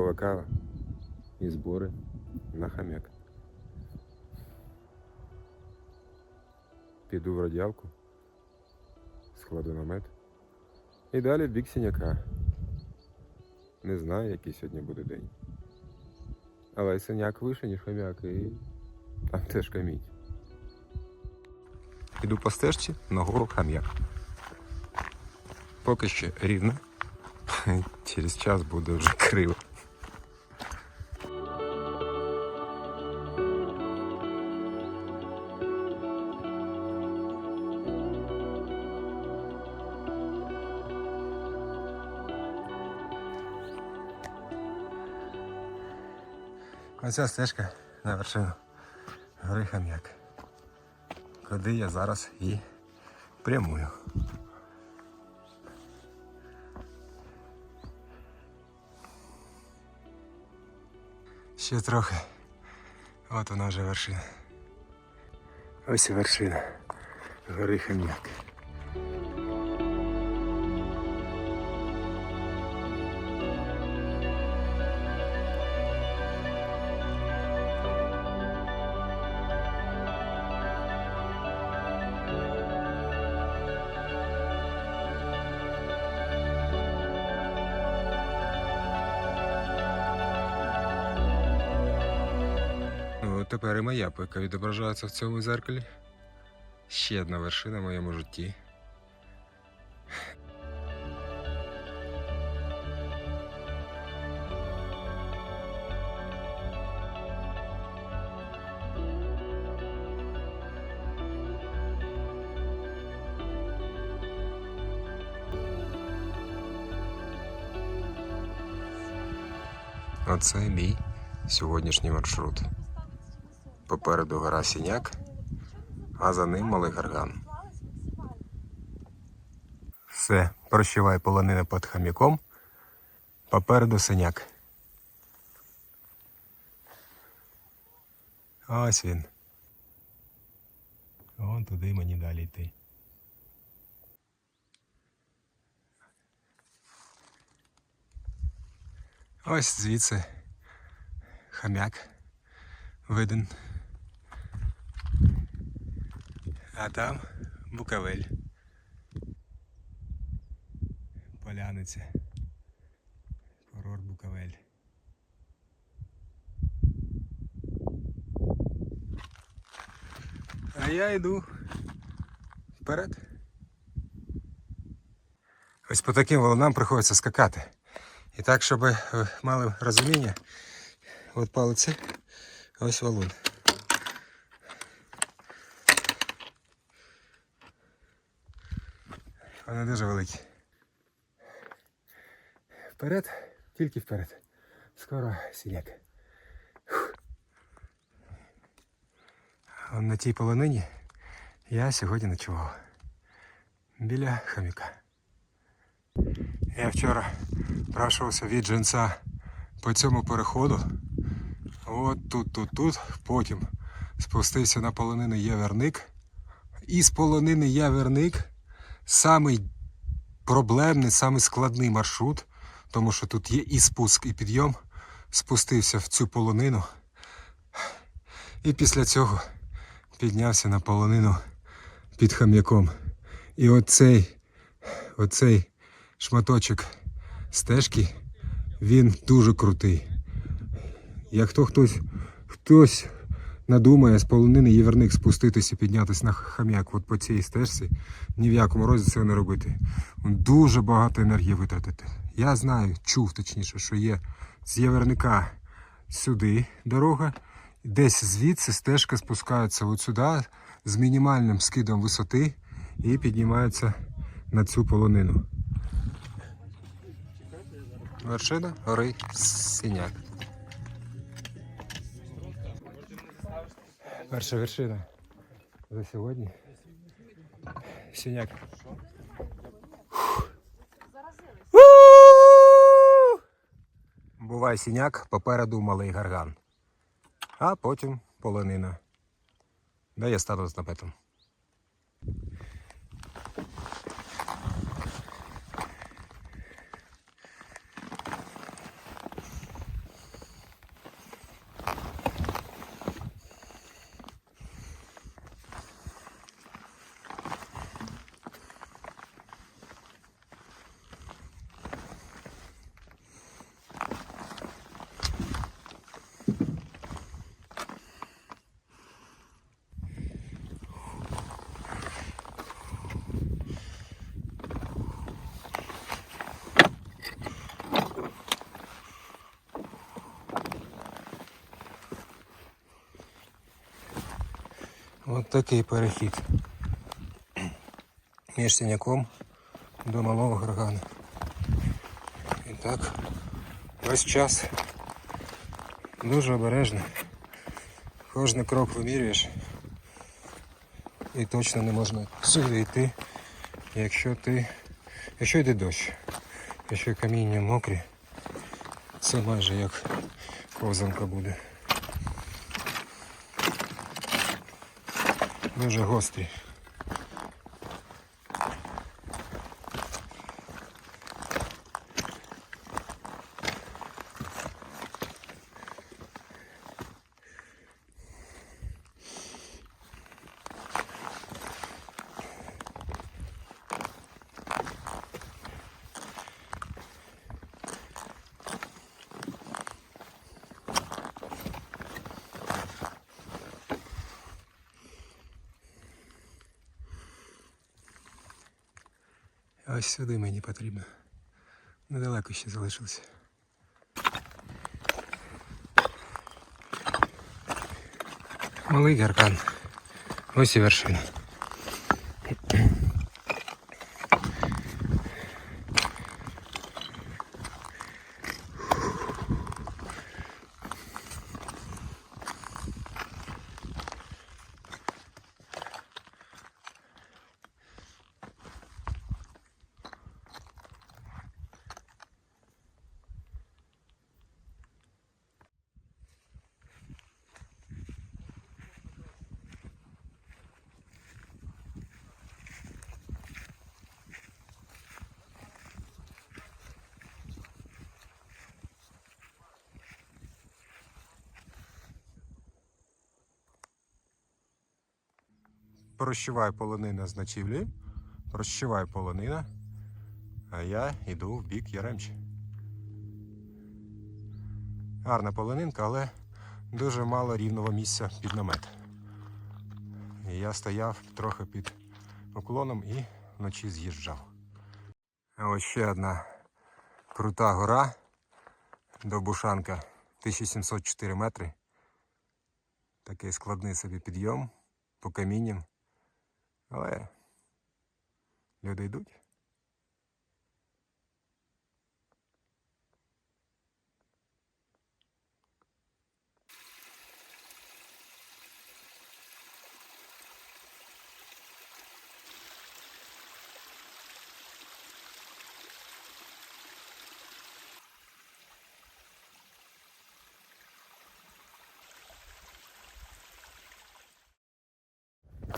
кава і збори на хам'як. Піду в радіалку, складу намет. І далі бік сіняка. Не знаю, який сьогодні буде день. Але синяк вище, ніж хам'як, і там теж камінь. Іду по стежці на гору хам'як. Поки ще рівно. Через час буде вже криво. Оця стежка на вершину гори Хам'як. Куди я зараз і прямую. Ще трохи. От вона вже вершина. Ось вершина гори Хам'як. Тепер і моя пика відображається в цьому зеркалі. Ще одна вершина в моєму житті. Оце мій сьогоднішній маршрут. Попереду гора Сіняк, а за ним малий гарган. Все, прощавай полонина під хам'яком. Попереду синяк. Ось він. Вон туди мені далі йти. Ось звідси хам'як виден. А там Буковель. Поляниця. Курорт Буковель. А я йду вперед. Ось по таким волнам приходиться скакати. І так, щоб ви мали розуміння, от палиця, ось валун. Вони дуже великі. Вперед, тільки вперед. Скоро сіняк. Фух. Он на тій полонині я сьогодні ночував. Біля хаміка. Я вчора пройшовся від джинса по цьому переходу. От тут, тут, тут. Потім спустився на полонину Яверник. І з полонини Яверник самий проблемний, самий складний маршрут, тому що тут є і спуск, і підйом. Спустився в цю полонину. І після цього піднявся на полонину під хам'яком. І оцей, оцей шматочок стежки, він дуже крутий. Як то хтось, хтось надумає з полонини Єверник спуститися і піднятися на хам'як от по цій стежці, ні в якому разі цього не робити. Дуже багато енергії витратити. Я знаю, чув точніше, що є з Єверника сюди дорога, десь звідси стежка спускається от сюди з мінімальним скидом висоти і піднімається на цю полонину. Вершина гори Синяк. Перша вершина за сьогодні. Синяк. Буває сіняк, попереду малий гарган. А потім полонина. Де я стану з наметом. Такий перехід. Між синяком до малого горгана. І так, весь час дуже обережно. Кожний крок вимірюєш. І точно не можна сюди йти, якщо ти. Якщо йде дощ. Якщо каміння мокрі, це майже як ковзанка буде. Дуже гострі. Ось сюди мені потрібно. Недалеко ще залишилося. Малий гаркан. Ось і вершина. Прощувай полонина з ночівлі. Прощувай полонина. А я йду в бік Яремчі. Гарна полонинка, але дуже мало рівного місця під намет. І я стояв трохи під уклоном і вночі з'їжджав. Ось ще одна крута гора до Бушанка 1704 метри. Такий складний собі підйом по камінням. Але люди йдуть.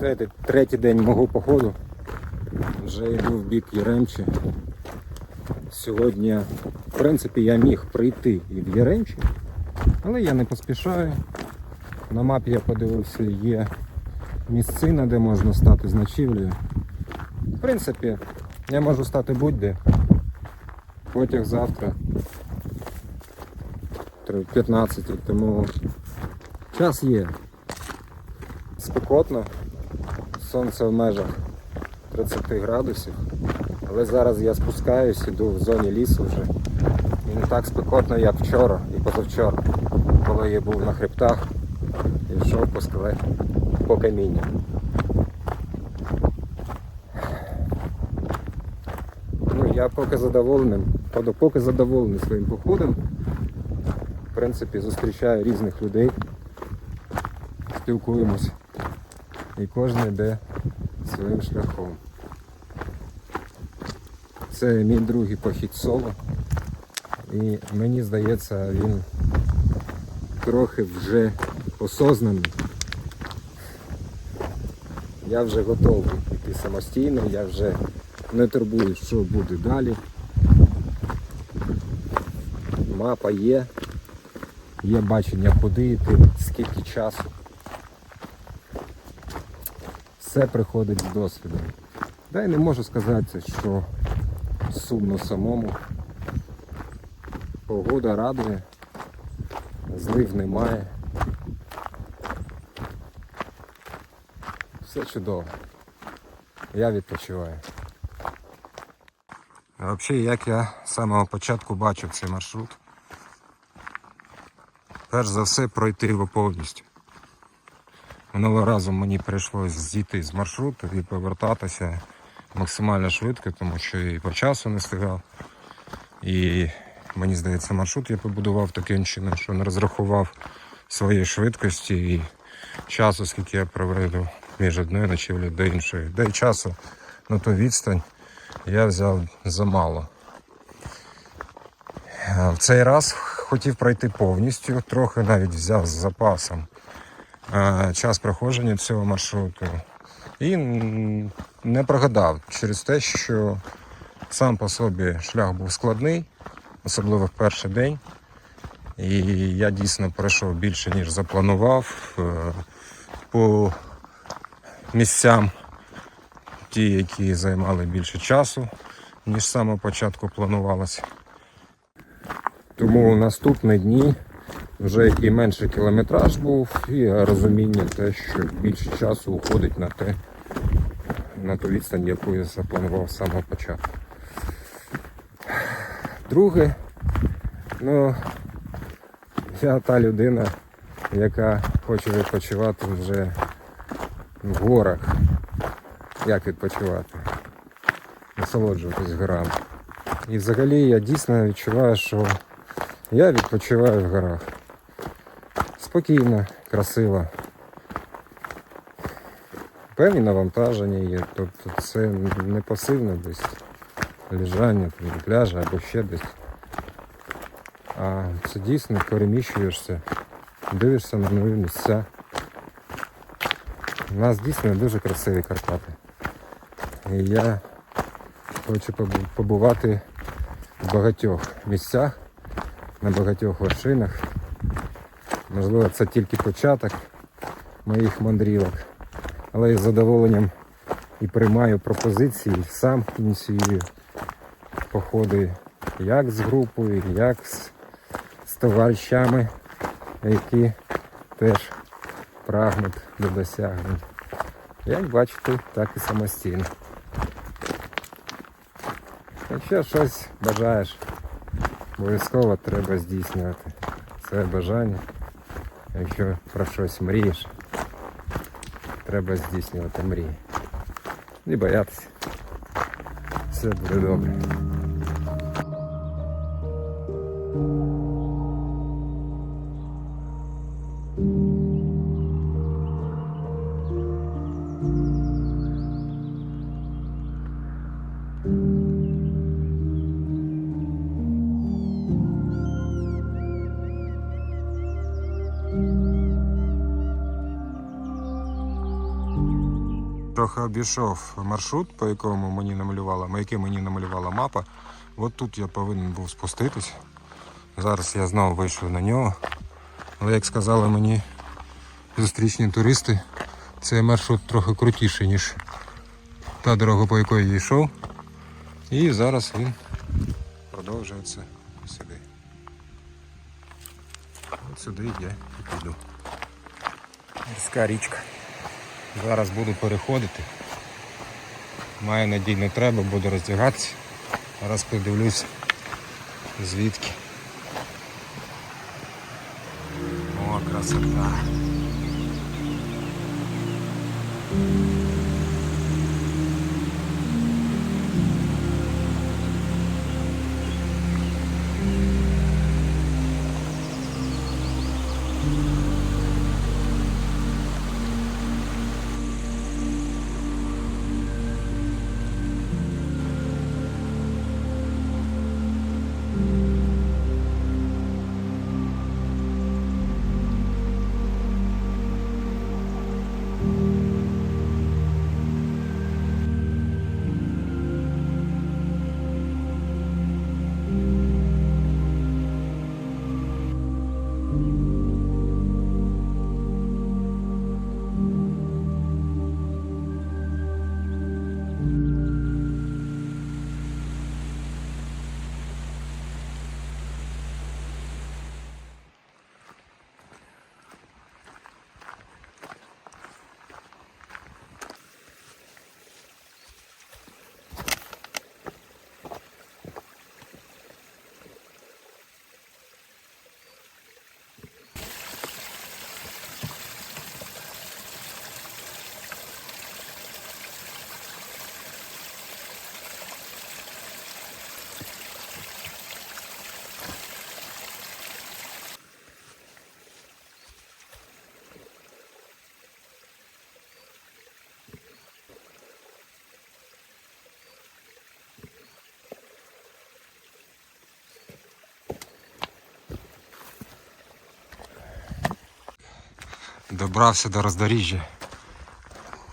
Третій, третій день мого походу. Вже йду в бік Яремчі. Сьогодні, в принципі, я міг прийти і в Яремчі, але я не поспішаю. На мапі я подивився, є місцина, де можна стати з ночівлею. В принципі, я можу стати будь-де. Потяг завтра. 15, тому час є. Спекотно, сонце в межах 30 градусів. Але зараз я спускаюсь, іду в зоні лісу вже. І не так спекотно, як вчора і позавчора, коли я був на хребтах і йшов по скеле по камінню. Ну, я поки задоволений, поки- поки задоволений своїм походом. В принципі, зустрічаю різних людей, спілкуємось. І кожен йде своїм шляхом. Це мій другий похід соло. І мені здається, він трохи вже осознаний. Я вже готовий йти самостійно, я вже не турбую, що буде далі. Мапа є, є бачення, куди йти, скільки часу. Все приходить з досвідом. Да й не можу сказати, що сумно самому. Погода радує, злив немає. Все чудово. Я відпочиваю. А взагалі, як я з самого початку бачив цей маршрут, перш за все пройти його повністю. Минулого разу мені прийшлось зійти з маршруту і повертатися максимально швидко, тому що і по часу не встигав. І мені здається, маршрут я побудував таким чином, що не розрахував своєї швидкості і часу, скільки я проведу між одною ночівлею до іншої. Де й часу на ту відстань я взяв замало. В цей раз хотів пройти повністю, трохи навіть взяв з запасом час проходження цього маршруту. І не прогадав через те, що сам по собі шлях був складний, особливо в перший день. І я дійсно пройшов більше, ніж запланував. Е, По місцям, ті, які займали більше часу, ніж з самого початку планувалося. Тому наступні дні вже і менший кілометраж був, і розуміння те, що більше часу уходить на те, на ту відстань, яку я запланував з самого початку. Друге, ну, я та людина, яка хоче відпочивати вже в горах. Як відпочивати? Насолоджуватись горами. І взагалі я дійсно відчуваю, що я відпочиваю в горах. Спокійно, красиво. Певні навантаження є, тобто це не пасивне десь лежання пляжі або ще десь. А це дійсно переміщуєшся, дивишся на нові місця. У нас дійсно дуже красиві Карпати. І я хочу побувати в багатьох місцях, на багатьох вершинах. Можливо, це тільки початок моїх мандрівок. Але я з задоволенням і приймаю пропозиції, сам ініціюю походи як з групою, як з, з товаришами, які теж прагнуть до досягнень. Як бачите, так і самостійно. Якщо щось бажаєш, обов'язково треба здійснювати це бажання. Якщо про щось мрієш, треба здійснювати мрії. Не боятися. Все буде добре. Трохи обійшов маршрут, по якому мені намалювала, який мені намалювала мапа. От тут я повинен був спуститись. Зараз я знову вийшов на нього. Але як сказали мені зустрічні туристи, цей маршрут трохи крутіший, ніж та дорога, по якій я йшов. І зараз він продовжується сюди. От сюди я і піду. Гірська річка. Зараз буду переходити. Маю надій не треба, буду роздягатися. Зараз подивлюсь звідки. О, красота. Добрався до роздоріжжя.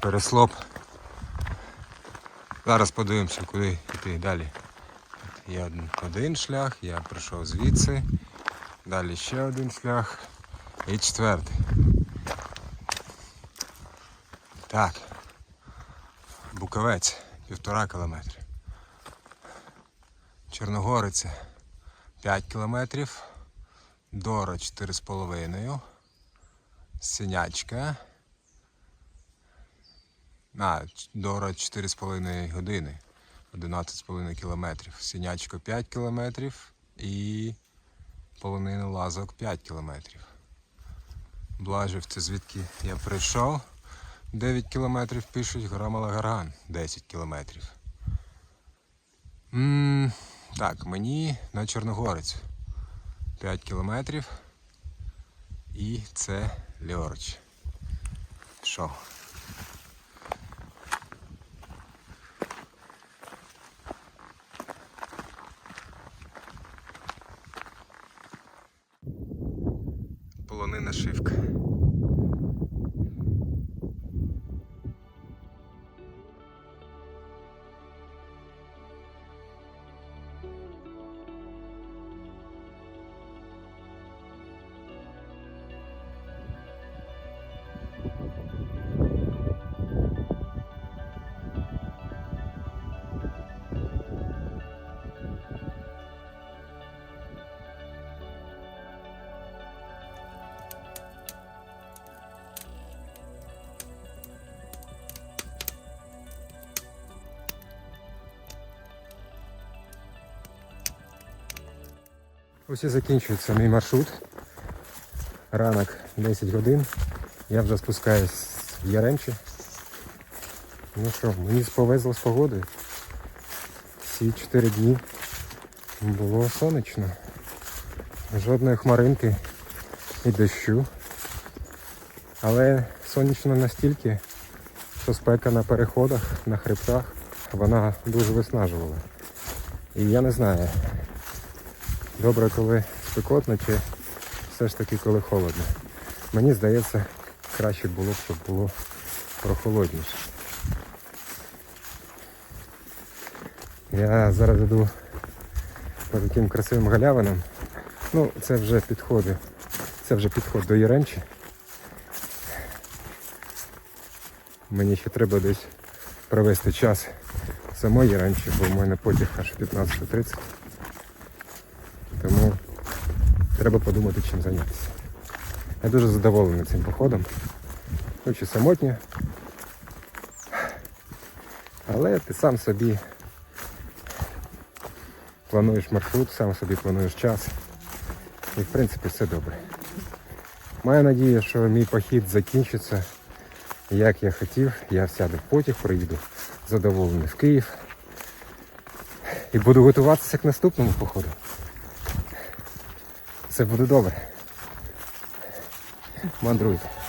Переслоп. Зараз подивимося, куди йти далі. Є один, шлях, я пройшов звідси. Далі ще один шлях. І четвертий. Так. Буковець півтора кілометри. Чорногориця 5 кілометрів. Дора 4,5. Синячка. А, Дора 4,5 години. 11,5 кілометрів. Синячко 5 кілометрів і полонина лазок 5 кілометрів. Блажів це звідки я прийшов. 9 кілометрів пишуть, гора Малагарган 10 кілометрів. м так, мені на Чорногорець 5 кілометрів. І це льорч. Що? Полонина шивка. Ось і закінчується мій маршрут. Ранок 10 годин. Я вже спускаюсь в Яремчі. Ну що, мені повезло з погодою. Всі 4 дні було сонячно. Жодної хмаринки і дощу. Але сонячно настільки, що спека на переходах, на хребтах, вона дуже виснажувала. І я не знаю, добре, коли спекотно, чи все ж таки коли холодно. Мені здається, краще було б, щоб було прохолодніше. Я зараз йду по таким красивим галявинам. Ну, це вже підходи. Це вже підход до Яремчі. Мені ще треба десь провести час самої Яремчі, бо в мене потяг аж 15.30. Тому треба подумати, чим зайнятися. Я дуже задоволений цим походом. Хоч і самотньо. Але ти сам собі плануєш маршрут, сам собі плануєш час. І в принципі все добре. Маю надію, що мій похід закінчиться, як я хотів. Я сяду в потяг, приїду задоволений в Київ. І буду готуватися к наступному походу. Все буде добре. Мандруйте.